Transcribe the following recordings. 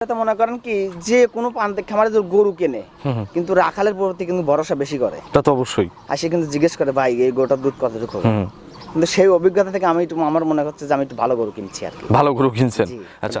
মনে করেন কি যে কোনো প্রান্তিক খামারে গরু কেনে। কিন্তু রাখালের প্রতি কিন্তু ভরসা বেশি করে। তা তো অবশ্যই। আর সে কিন্তু জিজ্ঞেস করে ভাই এই গরুটার দুধ কতটুকু? কিন্তু সেই অভিজ্ঞতা থেকে আমি একটু আমার মনে হচ্ছে যে আমি একটু ভালো গরু কিনছি আর কি। ভালো গরু কিনছেন। আচ্ছা।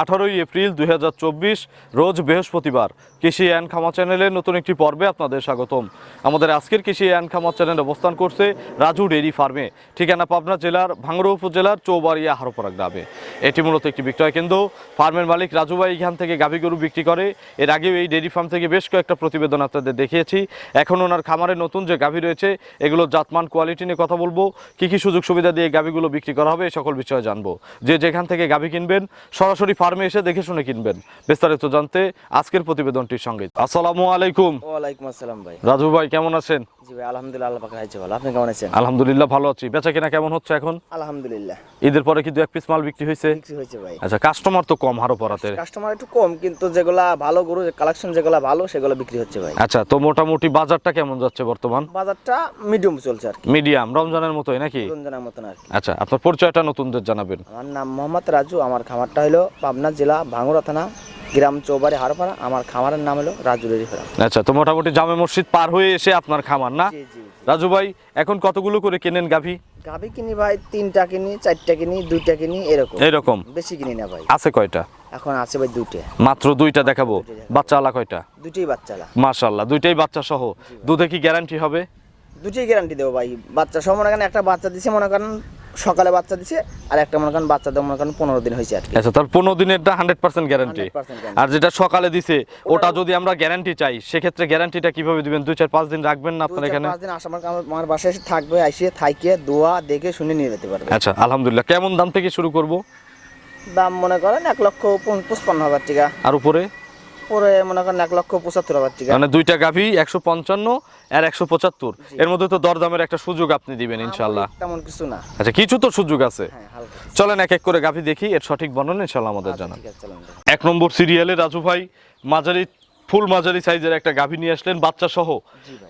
আঠারোই এপ্রিল দুই হাজার চব্বিশ, রোজ বৃহস্পতিবার। কৃষি অ্যান্ড খামা চ্যানেলের নতুন একটি পর্বে আপনাদের স্বাগতম। আমাদের আজকের কৃষি অ্যান্ড খামা চ্যানেল অবস্থান করছে রাজু ডেইরি ফার্মে, ঠিকানা পাবনা জেলার ভাঙড়া উপজেলার চৌবাড়িয়া হারোপাড়া গ্রামে। এটি মূলত একটি বিক্রয় কেন্দ্র। ফার্মের মালিক রাজু ভাই এখান থেকে গাভী গরু বিক্রি করে। এর আগেও এই ডেইরি ফার্ম থেকে বেশ কয়েকটা প্রতিবেদন আপনাদের দেখিয়েছি। এখন ওনার খামারে নতুন যে গাভী রয়েছে এগুলো জাতমান কোয়ালিটি নিয়ে কথা বলব। কি কি সুযোগ সুবিধা দিয়ে গাভীগুলো বিক্রি করা হবে সকল বিষয়ে জানব। যে যেখান থেকে গাভী কিনবেন, সরাসরি ফার্মে এসে দেখে শুনে কিনবেন। বিস্তারিত জানতে আজকের প্রতিবেদনটির সঙ্গে। আসসালামু আলাইকুম। ওয়ালাইকুম আসসালাম ভাই। রাজু ভাই কেমন আছেন? জি ভাই আলহামদুলিল্লাহ আল্লাহ পাকে হাইছে ভালো। আপনি কেমন আছেন? আলহামদুলিল্লাহ ভালো আছি। বেচা কেনা কেমন হচ্ছে এখন? আলহামদুলিল্লাহ। ঈদের পরে কি দু এক পিস মাল বিক্রি হয়েছে? বিক্রি হয়েছে ভাই। আচ্ছা কাস্টমার তো কম হারো পড়াতে কাস্টমার একটু কম কিন্তু যেগুলা ভালো গরু কালেকশন যেগুলা ভালো সেগুলো বিক্রি হচ্ছে ভাই। আচ্ছা তো মোটামুটি বাজারটা কেমন যাচ্ছে বর্তমান? বাজারটা মিডিয়াম চলছে আর কি। মিডিয়াম রমজানের মতোই নাকি? রঞ্জনার মতন আর কি। আচ্ছা আপনার পরিচয়টা নতুনদের জানাবেন। আমার নাম মোহাম্মদ রাজু। আমার খামারটা হলো পাবনা জেলা ভাঙ্গুরা থানা গ্রাম চৌবাড়ি হারপাড়া আমার খামারের নাম হলো রাজু ডেরি ফার্ম। আচ্ছা তো মোটামুটি জামে মসজিদ পার হয়ে এসে আপনার খামার না? রাজু ভাই এখন কতগুলো করে কেনেন গাভী? গাভি কিনি ভাই তিনটা কিনি চারটা কিনি দুইটা কিনি এরকম। এরকম? বেশি কিনি না ভাই। আছে কয়টা? এখন আছে ভাই দুইটা। মাত্র দুইটা দেখাবো। বাচ্চা আলা কয়টা? দুটোই বাচ্চালা মাশাল্লাহ দুইটাই বাচ্চা সহ দুধে কি গ্যারান্টি হবে? দুটোই গ্যারান্টি দেবো ভাই। বাচ্চা সব মনে করেন একটা বাচ্চা দিছে মনে করেন সকালে বাচ্চা দিছে আর একটা মনে করেন বাচ্চা দেওয়া মনে করেন পনেরো দিন হয়েছে আর আচ্ছা তার পনেরো দিনেরটা হান্ড্রেড পার্সেন্ট গ্যারান্টি আর যেটা সকালে দিছে ওটা যদি আমরা গ্যারান্টি চাই সেক্ষেত্রে গ্যারান্টিটা কীভাবে দিবেন? দুই চার পাঁচ দিন রাখবেন না আপনার এখানে? পাঁচ দিন আসার পর আমার- বাসায় এসে থাকবে আইসে থাইকে দোয়া দেখে শুনে নিয়ে যেতে পারবে। আচ্ছা আলহামদুলিল্লাহ। কেমন দাম থেকে শুরু করব? দাম মনে করেন এক লক্ষ পঞ্চ- পঁচপান্ন হাজার টাকা। আর উপরে? পরে মনে করেন এক লক্ষ পঁচাত্তর হাজার টাকা। মানে দুইটা গাভী একশো পঞ্চান্ন আর একশো পঁচাত্তর। এর মধ্যে তো দরদামের একটা সুযোগ আপনি দিবেন ইনশাল্লাহ তেমন কিছু না। আচ্ছা কিছু তো সুযোগ আছে। হ্যাঁ। চলেন এক এক করে গাভী দেখি এর সঠিক বর্ণনা ইনশাল্লাহ আমাদের জানান। চলেন দেখি। এক নম্বর সিরিয়ালে রাজু ভাই মাঝারি ফুল মাঝারি সাইজের একটা গাভী নিয়ে আসলেন বাচ্চা সহ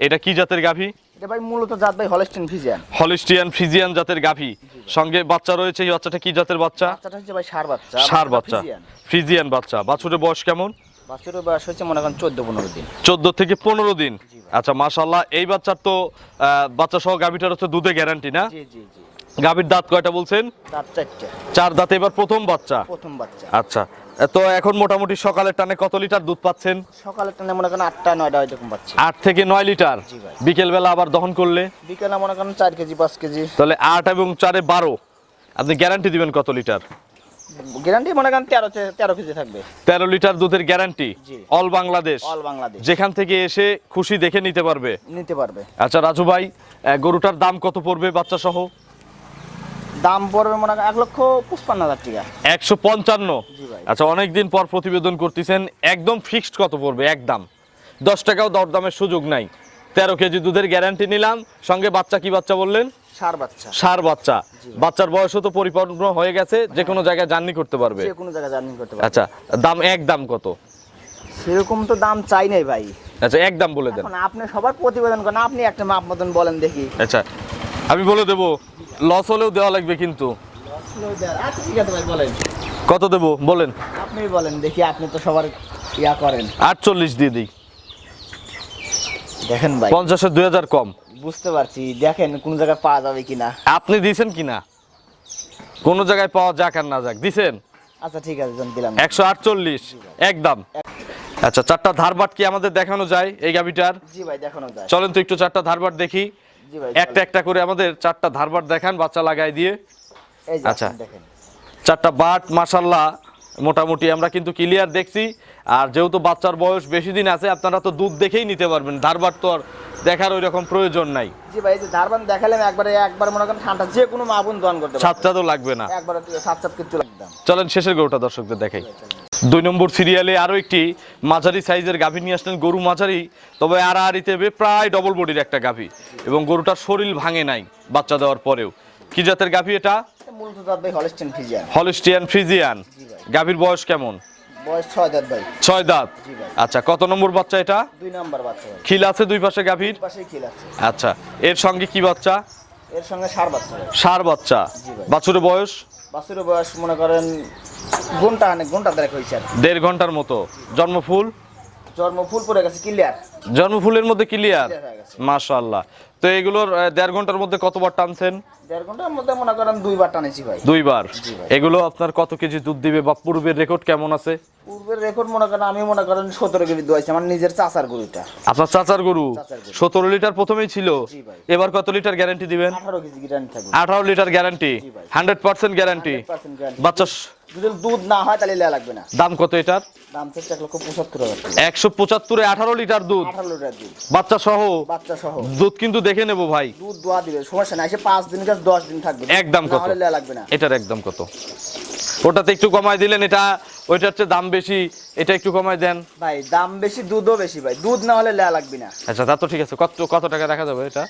এটা কি জাতের গাভী? এটা ভাই মূলত জাত ভাই হলস্টেন ফিজিয়ান। হলিস্টিয়ান ফ্রিজিয়ান জাতের গাভী। সঙ্গে বাচ্চা রয়েছে এই বাচ্চাটা কি জাতের বাচ্চা? বাচ্চাটা হচ্ছে ভাই সার বাচ্চা সার বাচ্চা। ফ্রিজিয়ান। ফ্রিজিয়ান বাচ্চা। বাছুরের বয়স কেমন? বাছুরের বয়স হচ্ছে মনে করেন চোদ্দ পনেরো দিন। চোদ্দ থেকে পনেরো দিন। আচ্ছা মাশাল্লাহ এই বাচ্চার তো বাচ্চা সহ গাভীটার হচ্ছে দুধে গ্যারান্টি না? জি জি জি। গাভীর দাঁত কয়টা বলছেন? চারটে। চার দাঁতে এবার প্রথম বাচ্চা? প্রথম বাচ্চা। আচ্ছা তো এখন মোটামুটি সকালের টানে কত লিটার দুধ পাচ্ছেন? সকালে টানে মনে করেন আটটা নয়টা এরকম পাচ্ছি। আট থেকে নয় লিটার? জি ভাই। বিকেলবেলা আবার দহন করলে? বিকেলে মনে করেন চার কেজি পাঁচ কেজি। তাহলে আট এবং চারে বারো। আপনি গ্যারান্টি দিবেন কত লিটার? গ্যারান্টি মনে করেন তেরো তেরো কেজি থাকবে। তেরো লিটার দুধের guarantee all Bangladesh. All Bangladesh. যেখান থেকে এসে খুশি দেখে নিতে পারবে। নিতে পারবে। আচ্ছা রাজু ভাই গরুটার দাম কত পড়বে বাচ্চা সহ দাম পড়বে মনে এক লক্ষ পঁচপান্ন হাজার টাকা। একশো পঞ্চান্ন। আচ্ছা অনেকদিন পর প্রতিবেদন করতেছেন একদম ফিক্সড কত পড়বে? একদম দশ টাকাও দরদামের সুযোগ নাই। তেরো কেজি দুধের গ্যারান্টি নিলাম। সঙ্গে বাচ্চা কি বাচ্চা বললেন? সার বাচ্চা। সার বাচ্চা। বাচ্চার বয়সও তো পরিপূর্ণ হয়ে গেছে যে কোনো জায়গায় জার্নি করতে পারবে। যে কোনো জায়গায় জার্নি করতে পারবে। আচ্ছা দাম এক দাম কত? সেরকম তো দাম চাই নাই ভাই। আচ্ছা এক দাম বলে দেন। আপনি সবার প্রতিবেদন করেন আপনি একটা মাপ মতন বলেন দেখি। আচ্ছা আমি বলে দেবো লস হলেও দেওয়া লাগবে কিন্তু। আচ্ছা ঠিক আছে ভাই বলেন। কত দেবো? বলেন। আপনি বলেন দেখি আপনি তো সবার ইয়া করেন। আটচল্লিশ দিয়ে দিই। দেখেন ভাই। পঞ্চাশের দুই হাজার কম। বুঝতে পারছি দেখেন কোন জায়গায় পাওয়া যাবে কিনা। আপনি দিছেন কিনা? কোন জায়গায় পাওয়া যাক আর না যাক দিছেন? আচ্ছা ঠিক আছে জন দিলাম। একশো আটচল্লিশ একদম। আচ্ছা চারটা ধারবাট কি আমাদের দেখানো যায় এই গাবিটার জি ভাই দেখানো যায়। চলেন তো একটু চারটা ধারবাট দেখি। জি ভাই একটা একটা করে আমাদের চারটা ধারবাট দেখান বাচ্চা লাগাই দিয়ে। আচ্ছা। দেখেন। চারটা বাট মাসাল্লাহ মোটামুটি আমরা কিন্তু ক্লিয়ার দেখছি। আর যেহেতু বাচ্চার বয়স বেশি দিন আছে আপনারা তো দুধ দেখেই নিতে পারবেন। ধারবাট তো আর দেখার ওই রকম প্রয়োজন নাই। জি ভাই যে ধারবান দেখালাম একবারে একবার মনে করেন ঠান্ডা যে কোনো দোয়ান করতে পারবে সাতটা তো লাগবে না। একবার সাত সাত কিন্তু একদম চলেন শেষের গরুটা দর্শকদের দেখাই। দুই নম্বর সিরিয়ালে আরও একটি মাঝারি সাইজের গাভী নিয়ে আসলেন গরু মাঝারি তবে আড়াআড়িতে প্রায় ডবল বডির একটা গাভী। এবং গরুটার শরীর ভাঙে নাই বাচ্চা দেওয়ার পরেও। কি জাতের গাভী এটা? হলিস্টিয়ান ফ্রিজিয়ান গাভীর বয়স কেমন? বয়স দাঁত ভাই। দাঁত? আচ্ছা কত নম্বর বাচ্চা এটা? দুই নম্বর বাচ্চা ভাই। খিল আছে দুই পাশে গাভীর? খিল আছে। আচ্ছা এর সঙ্গে কি বাচ্চা? এর সঙ্গে সার বাচ্চা সার বাচ্চা। বাছুরের বয়স? বাছুরের বয়স মনে করেন ঘণ্টা অনেক ঘণ্টা হয়েছে দেড় ঘণ্টার মতো। জন্মফুল? জন্ম ফুল পড়ে গেছে ক্লিয়ার জন্মফুলের মধ্যে ক্লিয়ার। মাশাআল্লাহ। তো এগুলোর দেড় ঘণ্টার মধ্যে কতবার টানছেন? দেড় ঘণ্টার মধ্যে মনে করেন দুইবার টানেছি ভাই। দুইবার? এগুলো আপনার কত কেজি দুধ দিবে বা পূর্বের রেকর্ড কেমন আছে? পূর্বের রেকর্ড মনে করেন আমি মনে করেন সতেরো কেজি দোয়াইছি আমার নিজের চাচার গরুটা। আপনার চাচার গরু। সতেরো লিটার প্রথমেই ছিল। এবার কত লিটার গ্যারান্টি দিবেন? আঠারো কেজি থাকবে। আঠারো litre guarantee hundred percent guarantee 100% guarantee। বাচ্চা যদি দুধ না হয় তাহলে লেয়া লাগবে না। দাম কত এটার? দাম থেকে এক লক্ষ পঁচাত্তর হাজার একশো পঁচাত্তরে আঠারো লিটার দুধ? আঠারো লিটার দুধ। বাচ্চা সহ? বাচ্চা সহ। দুধ কিন্তু দেখে নেব ভাই। দুধ দোয়া দিবে সমস্যা নাই পাঁচ দিন কাছে দশ দিন থাকবে। একদম কত? লেয়া লাগবে না। এটার একদম কত? ওটাতে একটু কমায় দিলেন এটা ওইটার চেয়ে দাম বেশি এটা একটু কমায় দেন। ভাই দাম বেশি দুধও বেশি ভাই। দুধ না হলে লেয়া লাগবে না। আচ্ছা তা তো ঠিক আছে। কত কত টাকা রাখা যাবে এটা?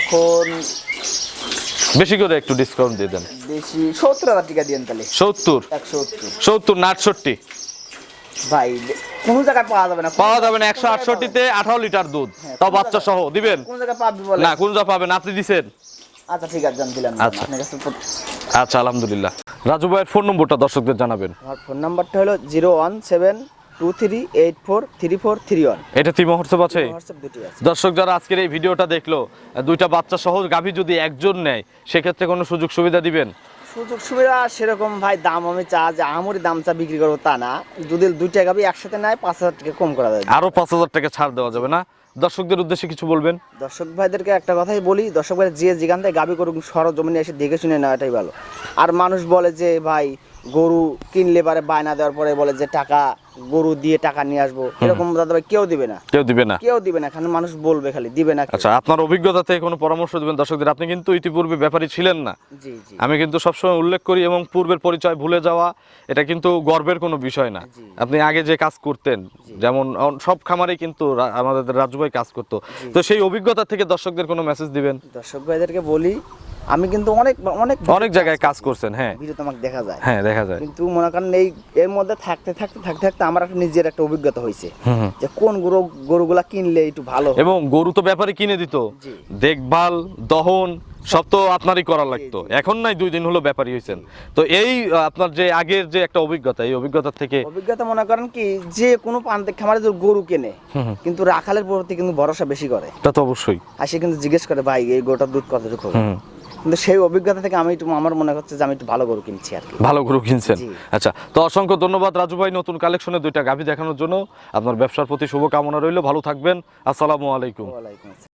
এখন বেশি করে একটু ডিসকাউন্ট দিয়ে দেন। বেশি সত্তর হাজার টাকা দিয়েন তাহলে। সত্তর? সত্তর। না আটষট্টি? ভাই কোনো জায়গায় পাওয়া যাবে না? পাওয়া যাবে না একশো আটষট্টিতে আঠারো লিটার দুধ। হ্যাঁ, তাও বাচ্চা সহ দিবেন? কোন জায়গায় পাবি বলে না কোন যা পাবেন আপনি দিছেন? আচ্ছা ঠিক আছে জান দিলাম। আচ্ছা। আচ্ছা আলহামদুলিল্লাহ। রাজু ভাইয়ের ফোন নম্বরটা দর্শকদের জানাবেন। আমার ফোন নাম্বারটা হলো zero one seven two three eight four three four three one এটা তিন হোয়াটসঅ্যাপ আছে হোয়াটসঅ্যাপ দুটি আছে। দর্শক যারা আজকের এই ভিডিওটা দেখল দুইটা বাচ্চা সহ গাভী যদি একজন নেয় সেক্ষেত্রে কোনো সুযোগ সুবিধা দিবেন? সুযোগ সুবিধা সেরকম ভাই দাম আমি চা যে আমরি দাম চা বিক্রি করব তা না। যদি দুইটা গাবি একসাথে নেয় পাঁচ হাজার টাকা কম করা যায়। আরও পাঁচ হাজার টাকা ছাড় দেওয়া যাবে না? দর্শকদের উদ্দেশ্যে কিছু বলবেন? দর্শক ভাইদেরকে একটা কথাই বলি দর্শক ভাই যে যেখান থেকে গাবি করুক সরজমিনে এসে দেখে শুনে নেওয়াটাই ভালো। আর মানুষ বলে যে ভাই গরু কিনলে পারে বায়না দেওয়ার পরে বলে যে টাকা গরু দিয়ে টাকা নিয়ে আসব। এরকম দাদা ভাই কেউ দিবে না। কেউ দিবে না। কেউ দিবে না এখানে মানুষ বলবে খালি দিবে না আচ্ছা আপনার অভিজ্ঞতা থেকে কোনো পরামর্শ দিবেন? দর্শকদের আপনি কিন্তু ইতিপূর্বে ব্যাপারী ছিলেন না। জি জি। আমি কিন্তু সবসময় উল্লেখ করি এবং পূর্বের পরিচয় ভুলে যাওয়া এটা কিন্তু গর্বের কোনো বিষয় না। আপনি আগে যে কাজ করতেন যেমন সব খামারেই কিন্তু আমাদের রাজু ভাই কাজ করতো। তো সেই অভিজ্ঞতা থেকে দর্শকদের কোনো মেসেজ দিবেন? দর্শক ভাইদেরকে বলি আমি কিন্তু অনেক অনেক অনেক জায়গায় কাজ করছেন হ্যাঁ। ভিডিও তো আমাকে দেখা যায়। হ্যাঁ দেখা যায়। কিন্তু মনে করেন এই এর মধ্যে থাকতে থাকতে থাকতে থাকতে আমার একটা নিজের একটা অভিজ্ঞতা হয়েছে। যে কোন গরু গরুগুলা কিনলে একটু ভালো এবং গরু তো ব্যাপারে কিনে দিত। দেখভাল দহন সব তো আপনারই করা লাগতো। এখন নাই দুই দিন হলো ব্যাপারী হয়েছেন। তো এই আপনার যে আগের যে একটা অভিজ্ঞতা এই অভিজ্ঞতা থেকে অভিজ্ঞতা মনে করেন কি যে কোনো প্রান্তিক খামারে যদি গরু কেনে কিন্তু রাখালের প্রতি কিন্তু ভরসা বেশি করে। তা তো অবশ্যই। আর সে কিন্তু জিজ্ঞেস করে ভাই এই গরুটার দুধ কতটুকু? হবে?" হুম। কিন্তু সেই অভিজ্ঞতা থেকে আমি একটু আমার মনে হচ্ছে যে আমি একটু ভালো গরু কিনছি আর কি। ভালো গরু কিনছেন। আচ্ছা তো অসংখ্য ধন্যবাদ রাজু ভাই নতুন কালেকশনে দুইটা গাভী দেখানোর জন্য। আপনার ব্যবসার প্রতি শুভকামনা রইল। ভালো থাকবেন। আসসালামু আলাইকুম।